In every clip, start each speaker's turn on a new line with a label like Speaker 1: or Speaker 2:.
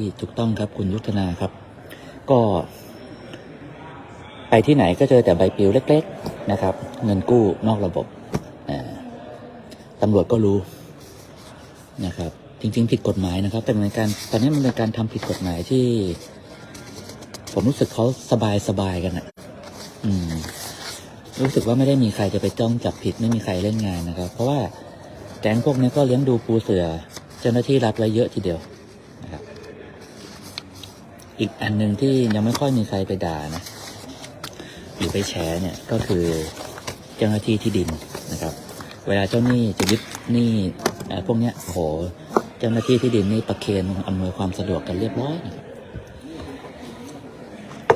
Speaker 1: ที่ถูกต้องครับคุณยุทธนาครับ ก็ไปที่ไหนก็เจอแต่ใบปลิวเล็ก ๆนะครับ เงินกู้นอกระบบตำรวจก็รู้นะครับ จริง ๆ ผิดกฎหมายนะครับ แต่เป็นการตอนนี้มันเป็นการทำผิดกฎหมายที่ ผมรู้สึกเขาสบายสบายๆกันอะอืม รู้สึกว่าไม่ได้มีใครจะไปจ้องจับผิดไม่มีใครเล่นงานนะครับ เพราะว่าแก๊งพวกนี้ก็เลี้ยงดูปูเสือเจ้าหน้าที่รัฐไว้เยอะทีเดียว อีกอันหนึ่งที่ยังไม่ค่อยมีใครไปด่านะหรือไปแฉเนี่ยก็คือเจ้าหน้าที่ที่ดินนะครับ เวลาเจ้าหนี้จะยึดหนี้เอ่อพวกเนี้ยโอ้โหเจ้าหน้าที่ที่ดินนี่ประเคนอำนวยความสะดวกกันเรียบร้อยนะครับ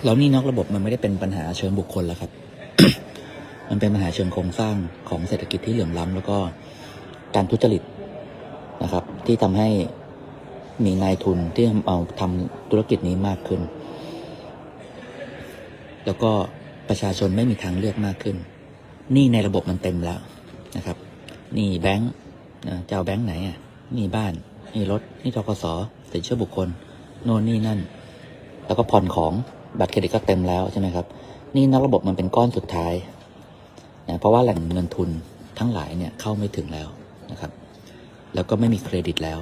Speaker 1: แล้วนี่นอกระบบมันไม่ได้เป็นปัญหาเชิงบุคคลแล้วครับ มันเป็นปัญหาเชิงโครงสร้างของเศรษฐกิจที่เหลื่อมล้ำแล้วก็การทุจริตนะครับ ที่ทำให้ มีนายทุนที่เอาทำธุรกิจนี้มากขึ้น แล้วก็ประชาชนไม่มีทางเลือกมากขึ้น นี่ในระบบมันเต็มแล้วนะครับ นี่แบงค์นะจะเอาแบงค์ไหนอะนี่บ้าน นี่รถ นี่ทกสสินเชื่อบุคคล โน่นนี่นั่น แล้วก็ผ่อนของบัตรเครดิตก็เต็มแล้วใช่ไหมครับ นี่นอกระบบมันเป็นก้อนสุดท้ายนะเพราะว่าแหล่งเงินทุนทั้งหลายเนี่ยเข้าไม่ถึงแล้วนะครับ แล้วก็ไม่มีเครดิตแล้ว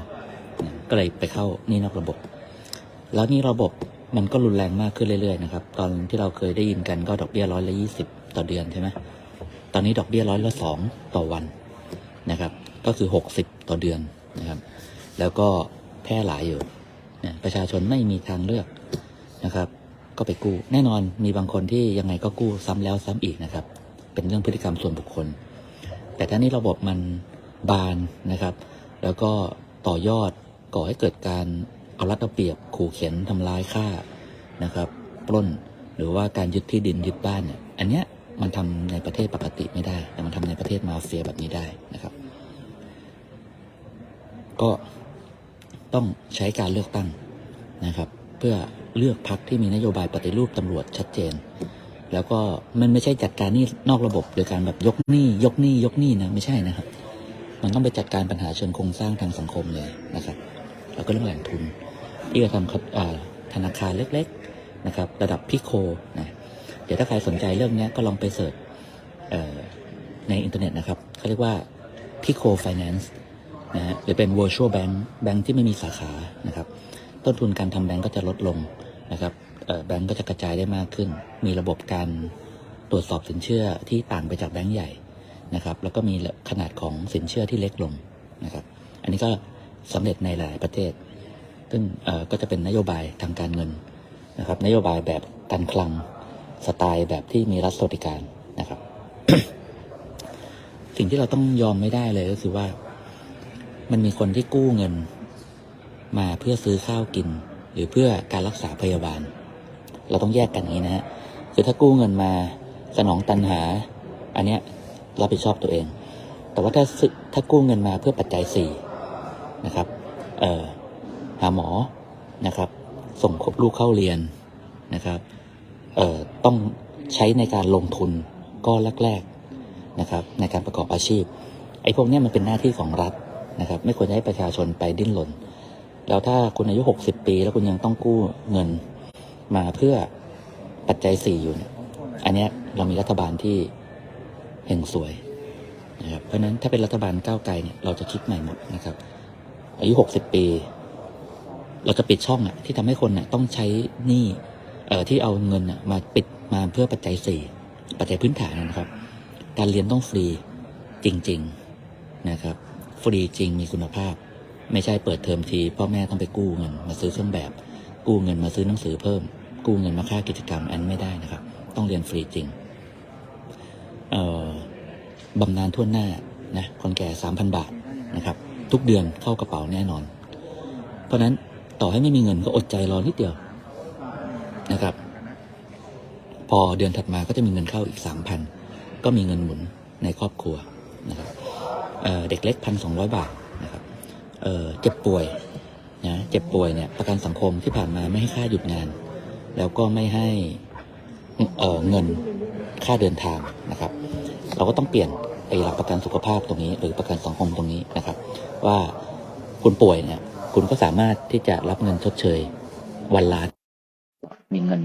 Speaker 1: ก็เลยไปเข้านี่นอกระบบ แล้วนี่ระบบมันก็รุนแรงมากขึ้นเรื่อยๆนะครับ ตอนที่เราเคยได้ยินกันก็ดอกเบี้ยร้อยละยี่สิบต่อเดือนใช่ไหมตอนนี้ดอกเบี้ยร้อยละสองต่อวันนะครับ ก็คือหกสิบต่อเดือนนะครับ แล้วก็แพร่หลายอยู่นะประชาชนไม่มีทางเลือกนะครับ ก็ไปกู้ แน่นอนมีบางคนที่ยังไงก็กู้ซ้ำแล้วซ้ำอีกนะครับ เป็นเรื่องพฤติกรรมส่วนบุคคล แต่ถ้านี่ระบบมันบานนะครับ แล้วก็ต่อยอด ก่อให้เกิดการเอารัดเอาเปรียบขู่เข็นทำร้ายฆ่านะครับปล้นหรือว่าการยึดที่ดินยึดบ้านเนี่ยอันเนี้ยมันทำในประเทศปกติไม่ได้ แต่มันทำในประเทศมาเฟียแบบนี้ได้นะครับ ก็ต้องใช้การเลือกตั้งนะครับ เพื่อเลือกพรรคที่มีนโยบายปฏิรูปตำรวจชัดเจน แล้วก็มันไม่ใช่จัดการนี้นอกระบบโดยการแบบยกหนี้ยกหนี้ยกหนี้นะไม่ใช่นะครับ มันต้องไปจัดการปัญหาเชิงโครงสร้างทางสังคมเลยนะครับ แล้วก็เรื่องแหล่งทุนที่จะทำครับธนาคารเล็กๆนะครับ ระดับพิโคนะเดี๋ยวถ้าใครสนใจเรื่องนี้ก็ลองไปเสิร์ชในอินเทอร์เน็ตนะครับเขาเรียกว่าพิโค Finance นะฮะหรือเป็น virtual bank แบงค์ที่ไม่มีสาขานะครับ ต้นทุนการทำแบงก์ก็จะลดลงนะครับแบงก์ก็จะกระจายได้มากขึ้น มีระบบการตรวจสอบสินเชื่อที่ต่างไปจากแบงก์ใหญ่นะครับ แล้วก็มีขนาดของสินเชื่อที่เล็กลงนะครับ อันนี้ก็ สำเร็จในหลายประเทศ ซึ่งก็จะเป็นนโยบายทางการเงินนะครับ นโยบายแบบการคลังสไตล์แบบที่มีรัฐสวัสดิการนะครับ สิ่งที่เราต้องยอมไม่ได้เลยก็คือว่า มันมีคนที่กู้เงิน มาเพื่อซื้อข้าวกิน หรือเพื่อการรักษาพยาบาล เราต้องแยกกันนี้นะฮะคือถ้ากู้เงินมาสนองตันหา อันเนี้ยรับผิดชอบตัวเอง แต่ว่าถ้าซื้อถ้ากู้เงินมาเพื่อปัจจัยสี่ นะครับเอ่อหาหมอนะครับ ส่งลูกเข้าเรียนนะครับเอ่อต้องใช้ในการลงทุนก้อนแรกๆนะครับ ในการประกอบอาชีพไอ้พวกนี้มันเป็นหน้าที่ของรัฐนะครับ ไม่ควรจะให้ประชาชนไปดิ้นรนแล้วถ้าคุณอายุ 60 ปี แล้วคุณยังต้องกู้เงินมาเพื่อปัจจัยสี่อยู่เนี่ยอันนี้เรามีรัฐบาลที่เฮงสวยนะครับเพราะนั้นถ้าเป็นรัฐบาลก้าวไกลเนี่ยเราจะคิดใหม่หมดนะครับ อายุ60ปี เราจะปิดช่องอะที่ทำให้คนอะต้องใช้หนี้เอ่อที่เอาเงินอะมาปิดมาเพื่อปัจจัยสี่ปัจจัยพื้นฐานนะครับ การเรียนต้องฟรีจริง ๆนะครับ ฟรีจริงมีคุณภาพ ไม่ใช่เปิดเทอมทีพ่อแม่ต้องไปกู้เงิน มาซื้อเครื่องแบบ กู้เงินมาซื้อหนังสือเพิ่ม กู้เงินมาค่ากิจกรรมอันไม่ได้นะครับ ต้องเรียนฟรีจริงเอ่อบำนาญทั่วหน้านะคนแก่สามพันบาทนะครับ ทุกเดือนเข้ากระเป๋าแน่นอน เพราะนั้นต่อให้ไม่มีเงินก็อดใจรอนิดเดียวนะครับ พอเดือนถัดมาก็จะมีเงินเข้าอีกสามพันก็มีเงินหมุนในครอบครัวนะครับเเด็กเล็กพันสองร้อยบาทนะครับเเจ็บป่วยนะเจ็บป่วยเนี่ยประกันสังคมที่ผ่านมาไม่ให้ค่าหยุดงาน แล้วก็ไม่ให้เอ่อเงินค่าเดินทางนะครับ เราก็ต้องเปลี่ยน ไอ้หลักประกันสุขภาพตรงนี้ หรือประกันสังคมตรงนี้นะครับ ว่าคุณป่วยเนี่ย คุณก็สามารถที่จะรับเงินชดเชยวันละมีเงิน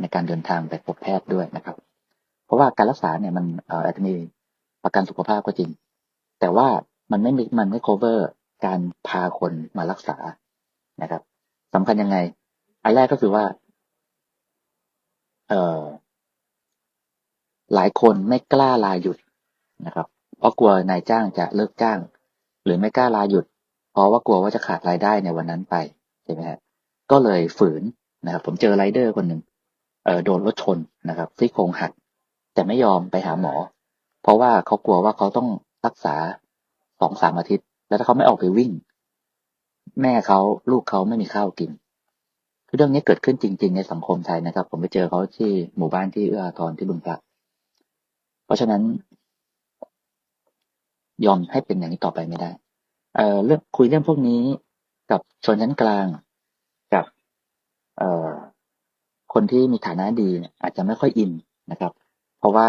Speaker 1: ในการเดินทางไปพบแพทย์ด้วยนะครับ เพราะว่าการรักษาเนี่ยมันอาจจะมีประกันสุขภาพก็จริง แต่ว่ามันไม่มันไม่ cover การพาคนมารักษานะครับสำคัญยังไง อันแรกก็คือว่า เอ่อหลายคนไม่กล้าลาหยุด นะครับ เพราะกลัวนายจ้างจะเลิกจ้าง หรือไม่กล้าลาหยุด เพราะว่ากลัวว่าจะขาดรายได้ในวันนั้นไปใช่ไหมฮะก็เลยฝืนนะครับ ผมเจอไรเดอร์คนหนึ่งเออโดนรถชนนะครับซี่โครงหัก แต่ไม่ยอมไปหาหมอ เพราะว่าเขากลัวว่าเขาต้องรักษาสองสามอาทิตย์ แล้วถ้าเขาไม่ออกไปวิ่ง แม่เขาลูกเขาไม่มีข้าวกินคือเรื่องนี้เกิดขึ้นจริง ๆ ในสังคมไทยนะครับ ผมไปเจอเขาที่หมู่บ้านที่เอื้ออาทรที่บึงกาฬเพราะฉะนั้น ยอมให้เป็นอย่างนี้ต่อไปไม่ได้ เอ่อเรื่องคุยเรื่องพวกนี้กับชนชั้นกลางกับเอ่อคนที่มีฐานะดีเนี่ยอาจจะไม่ค่อยอินนะครับ เพราะว่า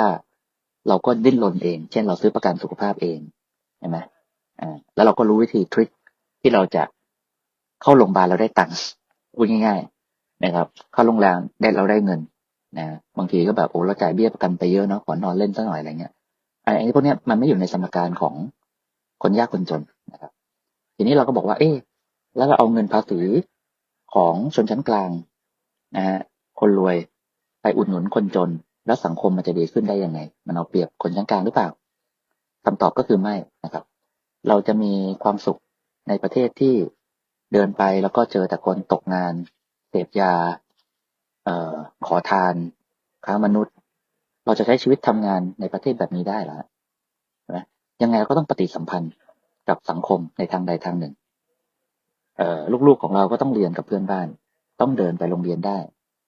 Speaker 1: เราก็ดิ้นรนเอง เช่น เราซื้อประกันสุขภาพเองใช่ไหมอ่าแล้วเราก็รู้วิธีทริคที่เราจะเข้าโรงพยาบาลเราได้ตังค์พูดง่าย ๆ นะครับ เข้าโรงแรมได้เราได้เงินนะบางทีก็แบบโอ้เราจ่ายเบี้ยประกันไปเยอะเนาะขอนอนเล่นสักหน่อยอะไรเงี้ย ไอ้พวกเนี้ยมันไม่อยู่ในสมการของคนยากคนจนนะครับ ทีนี้เราก็บอกว่า เอ๊ะแล้วเราเอาเงินภาษีของชนชั้นกลางนะฮะคนรวยไปอุดหนุนคนจน แล้วสังคมมันจะดีขึ้นได้ยังไง มันเอาเปรียบคนชั้นกลางหรือเปล่าคำตอบก็คือไม่นะครับ เราจะมีความสุขในประเทศที่เดินไปแล้วก็เจอแต่คนตกงานเสพยา เอ่อขอทานค้ามนุษย์ เราจะใช้ชีวิตทำงานในประเทศแบบนี้ได้หรอใช่ไหมยังไงเราก็ต้องปฏิสัมพันธ์กับสังคมในทางใดทางหนึ่ง เอ่อลูกๆของเราก็ต้องเรียนกับเพื่อนบ้าน ต้องเดินไปโรงเรียนได้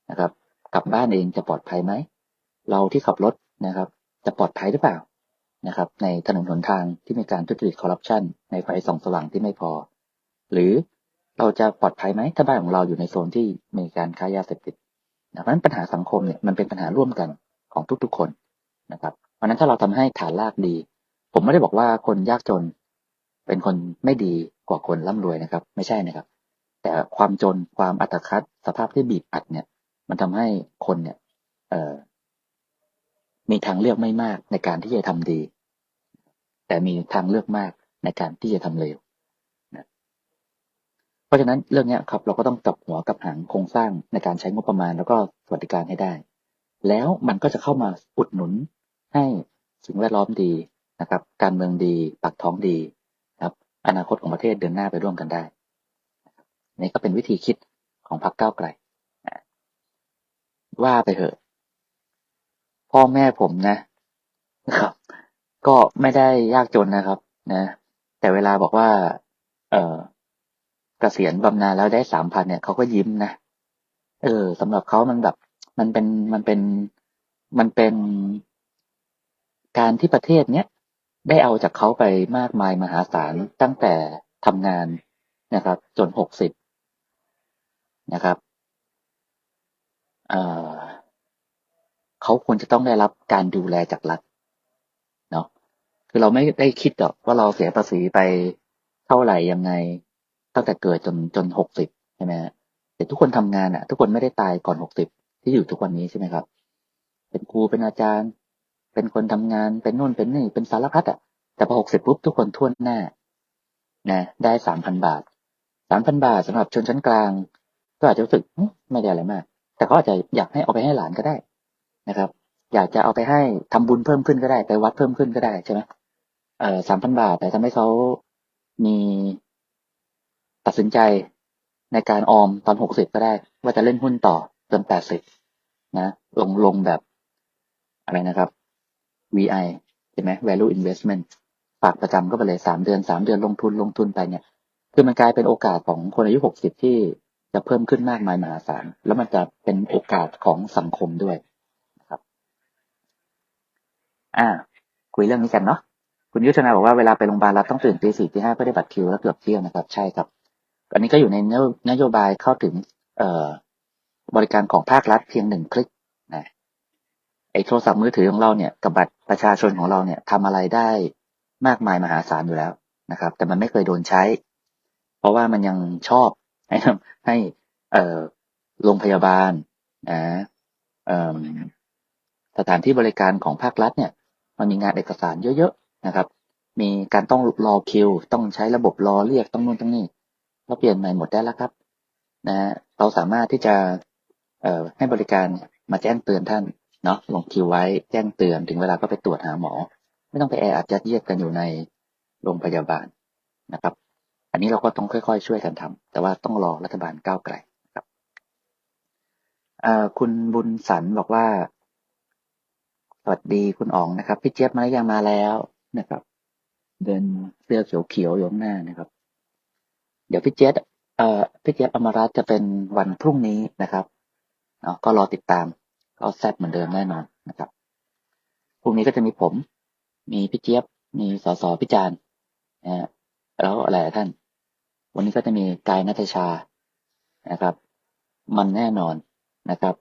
Speaker 1: นะครับ กลับบ้านเองจะปลอดภัยไหม เราที่ขับรถนะครับ จะปลอดภัยหรือเปล่านะครับ ในถนนหนทางที่มีการทุจริตคอร์รัปชันในไฟส่องสว่างที่ไม่พอ หรือเราจะปลอดภัยไหมถ้าบ้านของเราอยู่ในโซนที่มีการค้ายาเสพติดนะเพราะฉะนั้นปัญหาสังคมเนี่ยมันเป็นปัญหาร่วมกัน ของทุกๆคนนะครับ เพราะฉะนั้นถ้าเราทำให้ฐานรากดี ผมไม่ได้บอกว่าคนยากจน เป็นคนไม่ดีกว่าคนร่ำรวยนะครับ ไม่ใช่นะครับ แต่ความจนความอัตคัดสภาพที่บีบอัดเนี่ย มันทำให้คนเนี่ย เอ่อมีทางเลือกไม่มากในการที่จะทำดี แต่มีทางเลือกมากในการที่จะทำเลวนะเพราะฉะนั้นเรื่องนี้ครับเราก็ต้องกลับหัวกับหางโครงสร้างในการใช้งบประมาณแล้วก็สวัสดิการให้ได้ แล้วมันก็จะเข้ามาอุดหนุนให้สิ่งแวดล้อมดีนะครับ การเมืองดีปากท้องดีครับ อนาคตของประเทศเดินหน้าไปร่วมกันได้ นี่ก็เป็นวิธีคิดของพรรคก้าวไกลว่าไปเถอะ พ่อแม่ผมนะครับ ก็ไม่ได้ยากจนนะครับ นะ แต่เวลาบอกว่า เออเกษียณบำนาญแล้วได้สามพันเนี่ยเขาก็ยิ้มนะเออสำหรับเขามันแบบ มันเป็นมันเป็นมันเป็นการที่ประเทศเนี้ยได้เอาจากเขาไปมากมายมหาศาลตั้งแต่ทำงานนะครับ จนหกสิบนะครับเเขาควรจะต้องได้รับการดูแลจากรัฐเนาะคือเราไม่ได้คิดหรอกว่าเราเสียภาษีไปเท่าไหร่ยังไง ตั้งแต่เกิดจนจนหกสิบใช่ไหมฮะแต่ทุกคนทำงานอะ ทุกคนไม่ได้ตายก่อนหกสิบ ที่อยู่ทุกวันนี้ใช่ไหมครับ เป็นครูเป็นอาจารย์ เป็นคนทำงาน เป็นนู่นเป็นนี่ เป็นสารพัดอะ แต่พอหกสิบปุ๊บทุกคนท่วนหน้า นะ ได้สามพันบาท สามพันบาทสำหรับชนชั้นกลาง ก็อาจจะรู้สึกไม่ได้อะไรมาก แต่เขาอาจจะอยากให้เอาไปให้หลานก็ได้นะครับ อยากจะเอาไปให้ทำบุญเพิ่มขึ้นก็ได้ ไปวัดเพิ่มขึ้นก็ได้ใช่ไหมเอ่อสามพันบาท แต่ทำให้เขามีตัดสินใจในการออมตอนหกสิบก็ได้ ว่าจะเล่นหุ้นต่อจนแปดสิบ นะลงลงแบบอะไรนะครับ VI ใช่ไหม value investment ฝากประจำก็ไปเลยสามเดือนสามเดือนลงทุนลงทุนไปเนี่ย คือมันกลายเป็นโอกาสของคนอายุหกสิบที่จะเพิ่มขึ้นมากมายมหาศาล แล้วมันจะเป็นโอกาสของสังคมด้วยนะครับ อ่า คุยเรื่องนี้กันเนาะคุณยุทธนาบอกว่าเวลาไปโรงพยาบาลเราต้องตื่นตีสี่ตีห้าเพื่อได้บัตรคิวแล้วเกือบเที่ยงนะครับ ใช่ครับ อันนี้ก็อยู่ในนโยนโยบายเข้าถึง เอ่อ บริการของภาครัฐเพียงหนึ่งคลิกนะไอ้โทรศัพท์มือถือของเราเนี่ยกับบัตรประชาชนของเราเนี่ยทำอะไรได้มากมายมหาศาลอยู่แล้วนะครับ แต่มันไม่เคยโดนใช้ เพราะว่ามันยังชอบให้ให้เอ่อโรงพยาบาลนะเอ่อสถานที่บริการของภาครัฐเนี่ย มันมีงานเอกสารเยอะๆนะครับ มีการต้องรอคิว ต้องใช้ระบบรอเรียกต้องนู่นต้องนี่เราเปลี่ยนใหม่หมดได้แล้วครับ นะเราสามารถที่จะ ให้บริการมาแจ้งเตือนท่านเนาะลงคิวไว้แจ้งเตือนถึงเวลาก็ไปตรวจหาหมอ ไม่ต้องไปแออัดยัดเยียดกันอยู่ในโรงพยาบาลนะครับ อันนี้เราก็ต้องค่อยๆ ช่วยกันทำแต่ว่าต้องรอรัฐบาลก้าวไกลครับคุณบุญสันบอกว่า สวัสดีคุณอ๋องนะครับ พี่เจี๊ยบมาหรือยังมาแล้วนะครับ เดินเสื้อเขียวๆอยู่ข้างหน้านะครับ เดี๋ยวพี่เจี๊ยบพี่เจี๊ยบอมรัตจะเป็นวันพรุ่งนี้นะครับ นาะก็รอติดตามก็แซ่บเหมือนเดิมแน่นอนนะครับพรุ่งนี้ก็จะมีผม มีพี่เจี๊ยบ มีสสพิจารณ์นะฮะแล้วอะไรท่าน วันนี้ก็จะมีกายนัทชานะครับ มันแน่นอนนะครับ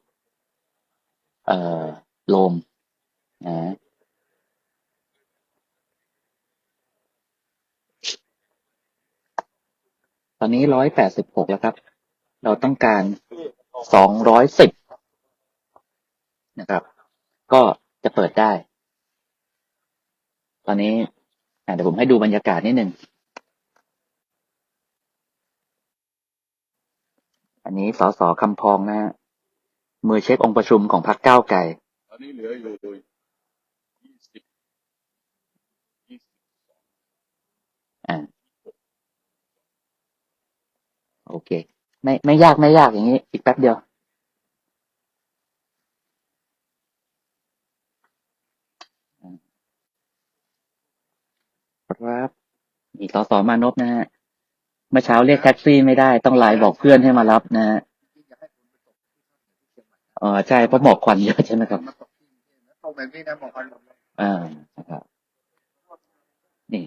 Speaker 1: เอ่อโลมนะตอนนี้ร้อยแปดสิบหกแล้วครับ เราต้องการ สองร้อยสิบนะครับ ก็จะเปิดได้ ตอนนี้เดี๋ยวผมให้ดูบรรยากาศนิดหนึ่งอันนี้สสคำพองนะฮะมือเช็คองค์ประชุมของพรรคก้าวไกล
Speaker 2: ตอนนี้เหลืออยู่สิบยี่สิบ
Speaker 1: อ่าโอเค ไม่ไม่ยากไม่ยากอย่างนี้ อีกแป๊บเดียวครับมีสสมานพนะฮะเมื่อเช้าเรียกแท็กซี่ไม่ได้ต้องไลน์บอกเพื่อนให้มารับนะฮะอ๋อใช่เพราะหมอกควันเยอะใช่ไหมครับ
Speaker 2: มาตกที่นี่เข้าไปไม่ได้บอกกัน
Speaker 1: อ่านะครับนี่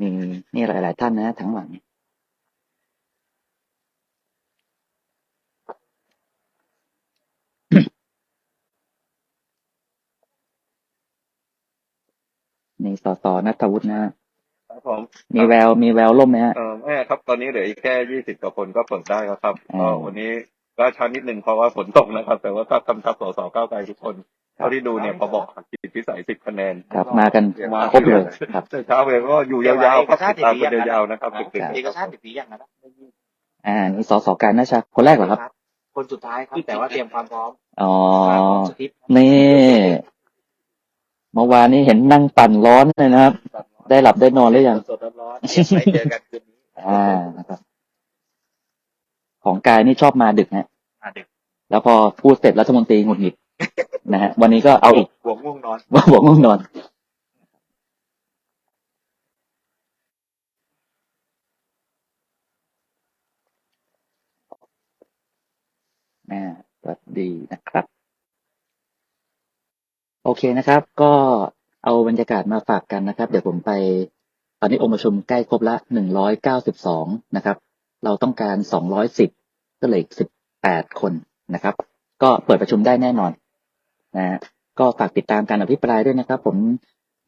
Speaker 1: มีนี่หลาย ๆ ท่านนะทั้งหลัง นี่ สสนัทวุฒินะฮะ
Speaker 2: ครับผม
Speaker 1: มีแววมีแววล่มไหมฮะ
Speaker 2: เออแม่ครับตอนนี้เหลืออีกแค่ยี่สิบกว่าคนก็เปิดได้แล้วครับ
Speaker 1: อืม
Speaker 2: ก็วันนี้ก็ช้านิดนึงเพราะว่าฝนตกนะครับ แต่ว่าถ้ากำชับสสก้าวไกลทุกคนเท่าที่ดูเนี่ยพอบอกกิจพิสัยสิบคะแนน
Speaker 1: ครับมากัน
Speaker 2: มา
Speaker 1: ครบเลยครับ
Speaker 2: แต่เช้าเลยก็อยู่ยาวๆครับติดตามกันยาวๆนะครับดึก
Speaker 1: ครับ
Speaker 2: ๆ
Speaker 3: เอกชาติสิบปีอย่างนั้นนะ
Speaker 1: อ่านี่สสการนะชาคนแรกเหรอครับ
Speaker 3: คนสุดท้ายครับแต่ว่าเตรียมความพร้อม
Speaker 1: อ๋อ
Speaker 3: สคริปต์
Speaker 1: นี่ เมื่อวานนี้เห็นนั่งปั่นร้อนเลยนะครับ ได้หลับได้นอนหรือยัง
Speaker 3: สดๆร้อนๆเตรียมไปเจอกันคืนนี้
Speaker 1: อ่านะครับ ของกายนี่ชอบมาดึกฮะ
Speaker 3: อะดึก
Speaker 1: แล้วพอพูดเสร็จรัฐมนตรีหงุดหงิดนะฮะ วันนี้ก็เอาอีก
Speaker 3: ห่วงง่วงนอน
Speaker 1: ว่าบอกง่วงนอนอ่าสวัสดีนะครับ โอเคนะครับ ก็เอาบรรยากาศมาฝากกันนะครับ เดี๋ยวผมไป ตอนนี้องค์ประชุมใกล้ครบละหนึ่งร้อยเก้าสิบสองนะครับ เราต้องการสองร้อยสิบก็เหลืออีกสิบแปดคนนะครับ ก็เปิดประชุมได้แน่นอนนะฮะก็ฝากติดตามการอภิปรายด้วยนะครับ ผม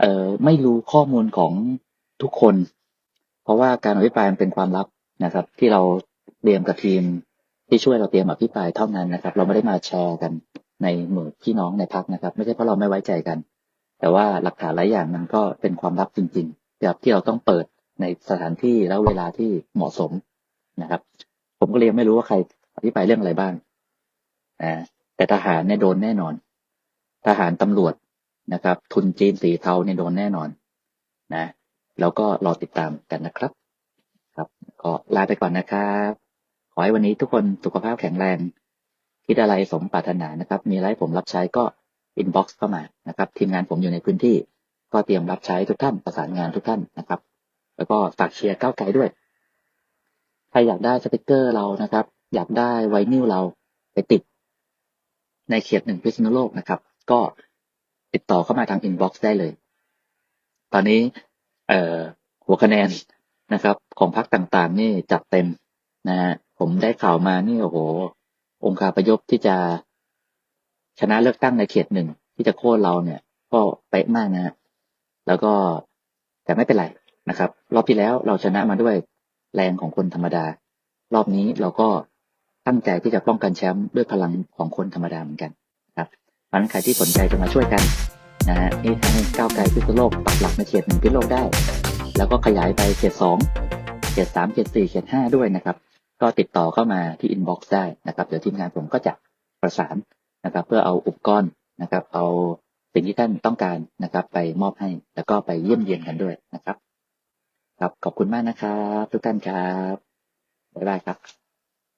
Speaker 1: เอ่อไม่รู้ข้อมูลของทุกคน เพราะว่าการอภิปรายมันเป็นความลับนะครับ ที่เราเตรียมกับทีมที่ช่วยเราเตรียมอภิปรายเท่านั้นนะครับ เราไม่ได้มาแชร์กัน ในหมู่พี่น้องในพักนะครับ ไม่ใช่เพราะเราไม่ไว้ใจกัน แต่ว่าหลักฐานหลายอย่างมันก็เป็นความลับจริงๆแบบที่เราต้องเปิดในสถานที่แล้วเวลาที่เหมาะสมนะครับ ผมก็เลยยังไม่รู้ว่าใครอภิปรายเรื่องอะไรบ้างนะแต่ทหารเนี่ยโดนแน่นอน ทหารตำรวจนะครับ ทุนจีนสีเทาเนี่ยโดนแน่นอนนะแล้วก็รอติดตามกันนะครับ ครับ ก็ลาไปก่อนนะครับ ขอให้วันนี้ทุกคนสุขภาพแข็งแรง คิดอะไรสมปรารถนานะครับ มีอะไรผมรับใช้ก็อินบ็อกซ์เข้ามานะครับ ทีมงานผมอยู่ในพื้นที่ ก็เตรียมรับใช้ทุกท่านประสานงานทุกท่านนะครับ แล้วก็ฝากเชียร์ก้าวไกลด้วย ใครอยากได้สติกเกอร์เรานะครับ อยากได้ไวนิลเราไปติด ในเขตหนึ่งพิษณุโลกนะครับ ก็ติดต่อเข้ามาทางอินบ็อกซ์ได้เลย ตอนนี้ เอ่อหัวคะแนนนะครับ ของพรรคต่างๆ นี่จัดเต็มนะฮะผมได้ข่าวมานี่โอ้โห องค์คาพยพที่จะชนะเลือกตั้งในเขตหนึ่งที่จะโค่นเราเนี่ย ก็เป๊ะมากนะฮะแล้วก็แต่ไม่เป็นไรนะครับ รอบที่แล้วเราชนะมาด้วยแรงของคนธรรมดา รอบนี้เราก็ตั้งใจที่จะป้องกันแชมป์ด้วยพลังของคนธรรมดาเหมือนกันครับเพราะนั้นใครที่สนใจจะมาช่วยกันนะฮะนี่ทำให้ก้าวไกลพิษณุโลกปักหลักในเขตหนึ่งพิษณุโลกได้ แล้วก็ขยายไปเขตสองเขตสามเขตสี่เขตห้าด้วยนะครับ ก็ติดต่อเข้ามาที่อินบ็อกซ์ได้นะครับเดี๋ยวทีมงานผมก็จะประสานนะครับ เพื่อเอาอุปกรณ์นะครับ เอาสิ่งที่ท่านต้องการนะครับ ไปมอบให้แล้วก็ไปเยี่ยมเยียนกันด้วยนะครับ ครับขอบคุณมากนะครับ ทุกท่านครับบ๊ายบายครับ